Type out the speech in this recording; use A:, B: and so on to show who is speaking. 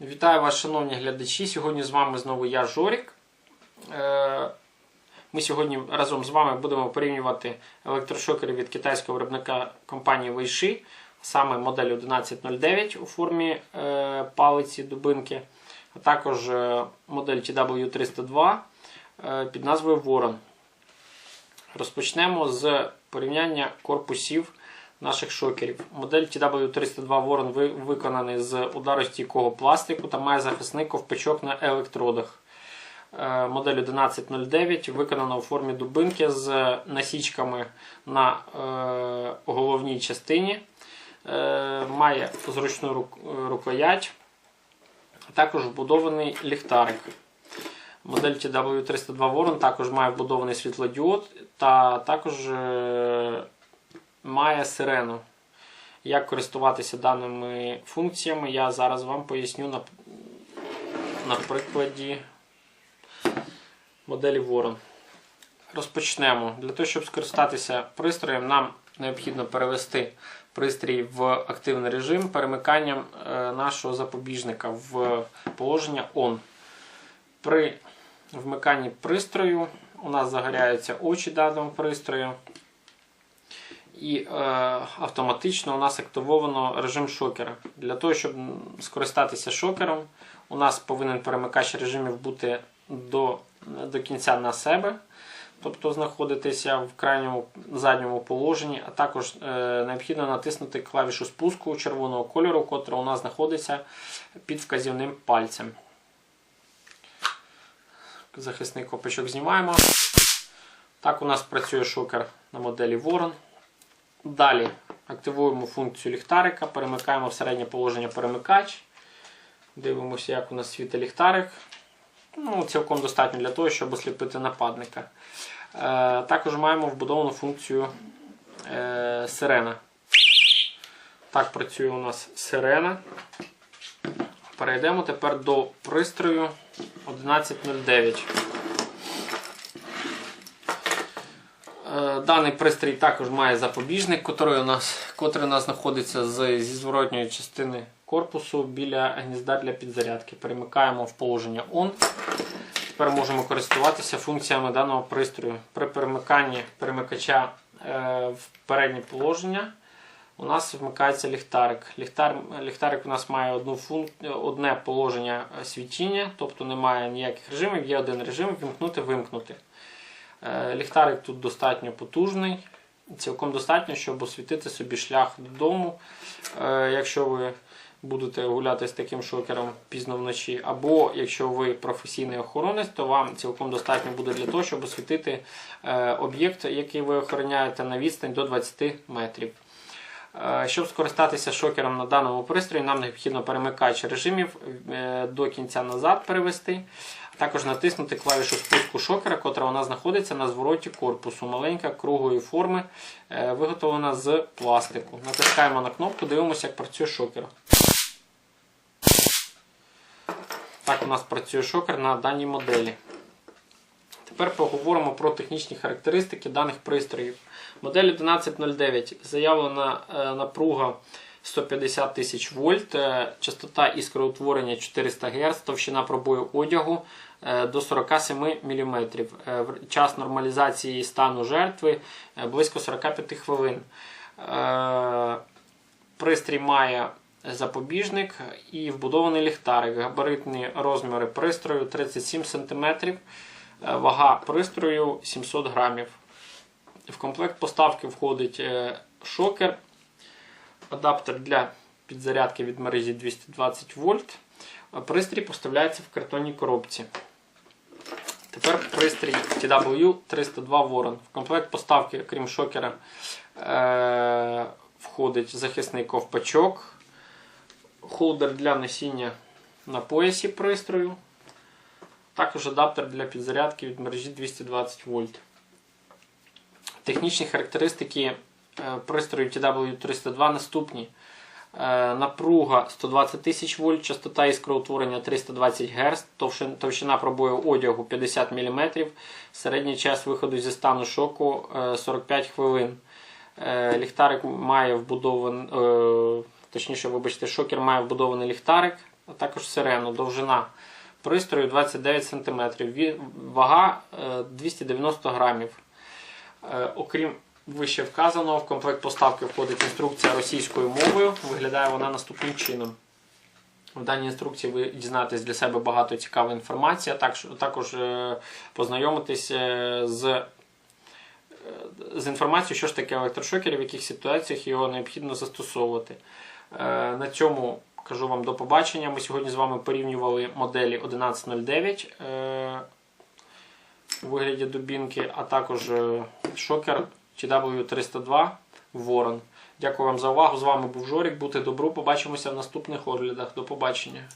A: вас, шановні глядачі. Сьогодні з вами знову я, Жорік. Е, Ми сьогодні разом з вами будемо порівнювати електрошокери від китайського виробника компанії Weishi, саме модель 1109 у формі е, палиці дубинки, а також е, модель TW302 е, під назвою Ворон. Розпочнемо з порівняння корпусів наших шокерів. Модель TW302 Ворон виконаний з ударостійкого пластику та має захисний ковпачок на електродах. Е, Модель 1109 виконана у формі дубинки з насічками на е, головній частині. Е, Має зручну рук- рукоять, також вбудований ліхтарик. Модель TW302 Ворон також має вбудований світлодіод та також має сирену. Як користуватися даними функціями, я зараз вам поясню на, на прикладі моделі Ворон. Розпочнемо. Для того, щоб скористатися пристроєм, нам необхідно перевести пристрій в активний режим перемиканням е, нашого запобіжника в положення ON. При вмиканні пристрою у нас загоряються очі даного пристрою. І е, автоматично у нас активовано режим шокера. Для того, щоб скористатися шокером, у нас повинен перемикач режимів бути до, до кінця на себе, тобто знаходитися в крайньому задньому положенні, а також е, необхідно натиснути клавішу спуску червоного кольору, котра у нас знаходиться під вказівним пальцем. Захисний копачок знімаємо. Так у нас працює шокер на моделі Ворон. Далі активуємо функцію ліхтарика, перемикаємо в середнє положення перемикач. Дивимося, як у нас світить ліхтарик. Ну, Цілком достатньо для того, щоб осліпити нападника. Е, також маємо вбудовану функцію е, сирена. Так працює у нас сирена. Перейдемо тепер до пристрою 1109. Даний пристрій також має запобіжник, котрий у нас, котрий у нас знаходиться з, зі зворотньої частини корпусу біля гнізда для підзарядки. Перемикаємо в положення ON. Тепер можемо користуватися функціями даного пристрою. При перемиканні перемикача е, в переднє положення у нас вмикається ліхтарик. Ліхтар, ліхтарик у нас має одну функ... одне положення свічіння, тобто немає ніяких режимів, є один режим вімкнути-вимкнути. Е, Ліхтарик тут достатньо потужний, цілком достатньо, щоб освітити собі шлях додому, е, якщо ви будете гуляти з таким шокером пізно вночі. Або якщо ви професійний охоронець, то вам цілком достатньо буде для того, щоб освітити е, об'єкт, який ви охороняєте на відстань до 20 метрів. Е, Щоб скористатися шокером на даному пристрої, нам необхідно перемикач режимів е, до кінця назад перевести, також натиснути клавішу спуску шокера, котра нас знаходиться на звороті корпусу. Маленька круглої форми, е, виготовлена з пластику. Натискаємо на кнопку, дивимося, як працює шокер. Так у нас працює шокер на даній моделі. Тепер поговоримо про технічні характеристики даних пристроїв. Модель 1109 заявлена е, напруга 150 тисяч вольт, е, частота іскроутворення 400 Гц, товщина пробою одягу е, до 47 мм. Час нормалізації стану жертви близько 45 хвилин. Пристрій має запобіжник і вбудований ліхтарик. Габаритні розміри пристрою 37 см. Е, Вага пристрою 700 грамів. В комплект поставки входить е, шокер, адаптер для підзарядки від мережі 220 вольт. Пристрій поставляється в картонній коробці. Тепер пристрій TW302 Ворон. В комплект поставки, крім шокера, е, входить захисний ковпачок, холдер для носіння на поясі пристрою, також адаптер для підзарядки від мережі 220 вольт. Технічні характеристики е, пристрою TW302 наступні. Е, Напруга 120 тисяч вольт, частота іскроутворення 320 Гц, товщина пробою одягу 50 мм, середній час виходу зі стану шоку е, 45 хвилин. Е, Ліхтарик має вбудований, точніше, вибачте, шокер має вбудований ліхтарик а також сирену. Довжина пристрою 29 см. Вага е, 290 грамів. Е, Окрім вище вказаного, в комплект поставки входить інструкція російською мовою. Виглядає вона наступним чином. В даній інструкції ви дізнаєтесь для себе багато цікавої інформації, а також, також е, е, з, е, з інформацією, що ж таке електрошокер, в яких ситуаціях його необхідно застосовувати. Е, На цьому кажу вам до побачення. Ми сьогодні з вами порівнювали моделі 1109 е, у вигляді дубінки, а також е, шокер TW302 Ворон. Дякую вам за увагу. З вами був Жорік. Бути добру. Побачимося в наступних оглядах. До побачення.